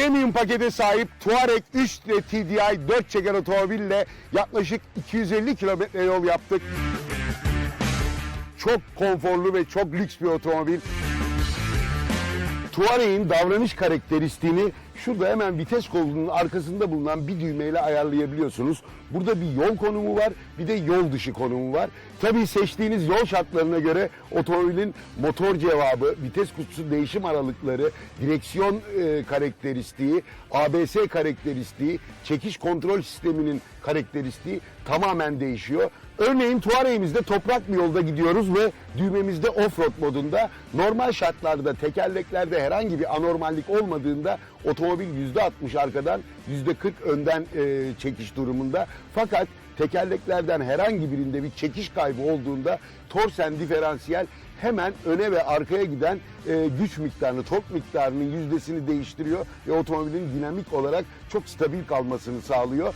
Premium pakete sahip Touareg 3 ile TDI 4 çeker otomobille yaklaşık 250 kilometre yol yaptık. Çok konforlu ve çok lüks bir otomobil. Touareg'in davranış karakteristiğini şurada hemen vites kolunun arkasında bulunan bir düğmeyle ayarlayabiliyorsunuz. Burada bir yol konumu var, bir de yol dışı konumu var. Tabii seçtiğiniz yol şartlarına göre otomobilin motor cevabı, vites kutusu değişim aralıkları, direksiyon e, karakteristiği, ABS karakteristiği, çekiş kontrol sisteminin karakteristiği tamamen değişiyor. Örneğin Touareg'imizde toprak bir yolda gidiyoruz ve düğmemizde off-road modunda normal şartlarda tekerleklerde herhangi bir anormallik olmadığında otomobil %60 arkadan %40 önden e, çekiş durumunda. Fakat tekerleklerden herhangi birinde bir çekiş kaybı olduğunda torsen diferansiyel hemen öne ve arkaya giden e, güç miktarını, tork miktarının yüzdesini değiştiriyor ve otomobilin dinamik olarak çok stabil kalmasını sağlıyor.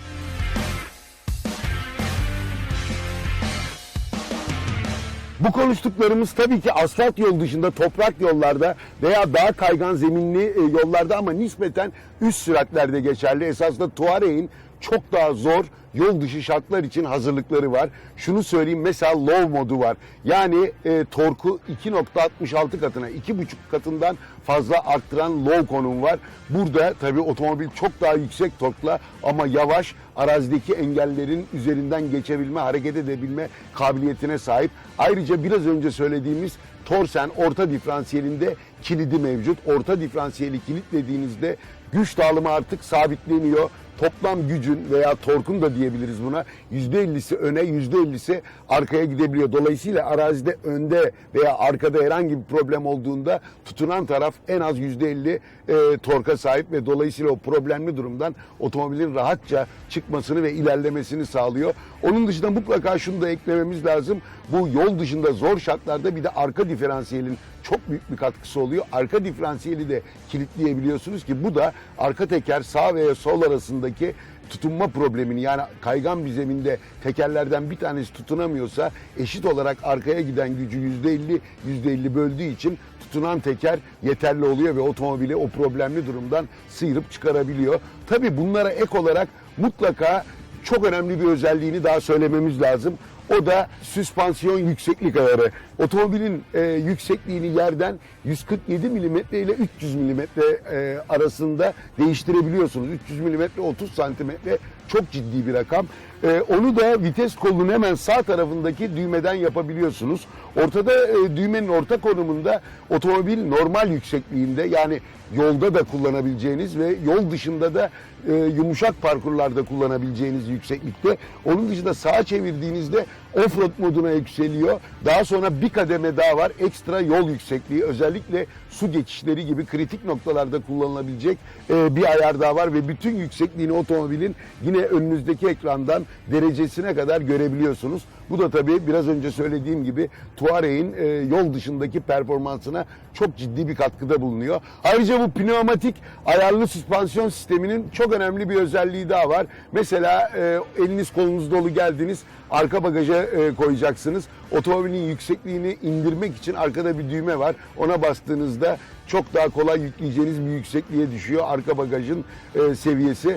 Bu konuştuklarımız tabii ki asfalt yol dışında toprak yollarda veya daha kaygan zeminli e, yollarda ama nispeten üst süratlerde geçerli. Esasında Touareg'in çok daha zor yol dışı şartlar için hazırlıkları var. Şunu söyleyeyim mesela low modu var. Yani e, torku 2.66 katına 2.5 katından fazla arttıran low konum var. Burada tabii otomobil çok daha yüksek torkla ama yavaş arazideki engellerin üzerinden geçebilme, hareket edebilme kabiliyetine sahip. Ayrıca biraz önce söylediğimiz Torsen orta diferansiyelinde kilidi mevcut. Orta diferansiyeli kilitlediğinizde güç dağılımı artık sabitleniyor. Toplam gücün veya torkun da diyebiliriz buna %50'si öne %50'si arkaya gidebiliyor. Dolayısıyla arazide önde veya arkada herhangi bir problem olduğunda tutunan taraf en az %50 e, torka sahip ve dolayısıyla o problemli durumdan otomobilin rahatça çıkmasını ve ilerlemesini sağlıyor. Onun dışında mutlaka şunu da eklememiz lazım. Bu yol dışında zor şartlarda bir de arka diferansiyelin çok büyük bir katkısı oluyor. Arka diferansiyeli de kilitleyebiliyorsunuz ki bu da arka teker sağ veya sol arasındaki tutunma problemini yani kaygan bir zeminde tekerlerden bir tanesi tutunamıyorsa eşit olarak arkaya giden gücü %50 %50 böldüğü için tutunan teker yeterli oluyor ve otomobili o problemli durumdan sıyırıp çıkarabiliyor. Tabi bunlara ek olarak mutlaka çok önemli bir özelliğini daha söylememiz lazım. O da süspansiyon yükseklik ayarı. Otomobilin e, yüksekliğini yerden 147 mm ile 300 mm e, arasında değiştirebiliyorsunuz. 300 mm 30 santimetre çok ciddi bir rakam. E, onu da vites kolunun hemen sağ tarafındaki düğmeden yapabiliyorsunuz. Ortada e, düğmenin orta konumunda otomobil normal yüksekliğinde yani yolda da kullanabileceğiniz ve yol dışında da e, yumuşak parkurlarda kullanabileceğiniz yükseklikte. Onun dışında sağa çevirdiğinizde off-road moduna yükseliyor. Daha sonra bir kademe daha var. Ekstra yol yüksekliği özellikle su geçişleri gibi kritik noktalarda kullanılabilecek e, bir ayar daha var ve bütün yüksekliğini otomobilin yine önünüzdeki ekrandan derecesine kadar görebiliyorsunuz. Bu da tabii biraz önce söylediğim gibi Touareg'in e, yol dışındaki performansına çok ciddi bir katkıda bulunuyor. Ayrıca bu pneumatik ayarlı süspansiyon sisteminin çok önemli bir özelliği daha var. Mesela e, eliniz kolunuz dolu geldiniz arka bagaja e, koyacaksınız. Otomobilin yüksekliğini indirmek için arkada bir düğme var. Ona bastığınızda çok daha kolay yükleyeceğiniz bir yüksekliğe düşüyor arka bagajın e, seviyesi.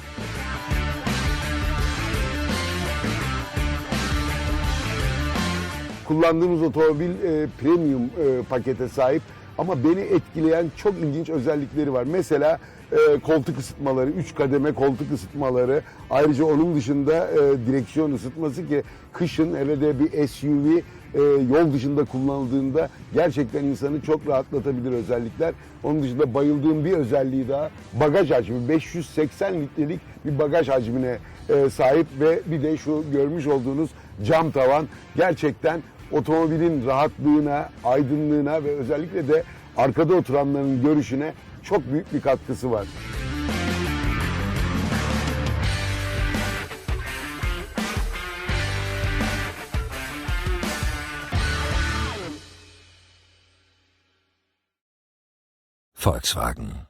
Kullandığımız otomobil e, premium e, pakete sahip ama beni etkileyen çok ilginç özellikleri var. Mesela e, koltuk ısıtmaları, 3 kademe koltuk ısıtmaları. Ayrıca onun dışında e, direksiyon ısıtması ki kışın hele de bir SUV e, yol dışında kullanıldığında gerçekten insanı çok rahatlatabilir özellikler. Onun dışında bayıldığım bir özelliği daha bagaj hacmi. 580 litrelik bir bagaj hacmine e, sahip ve bir de şu görmüş olduğunuz cam tavan gerçekten otomobilin rahatlığına, aydınlığına ve özellikle de arkada oturanların görüşüne çok büyük bir katkısı var. Volkswagen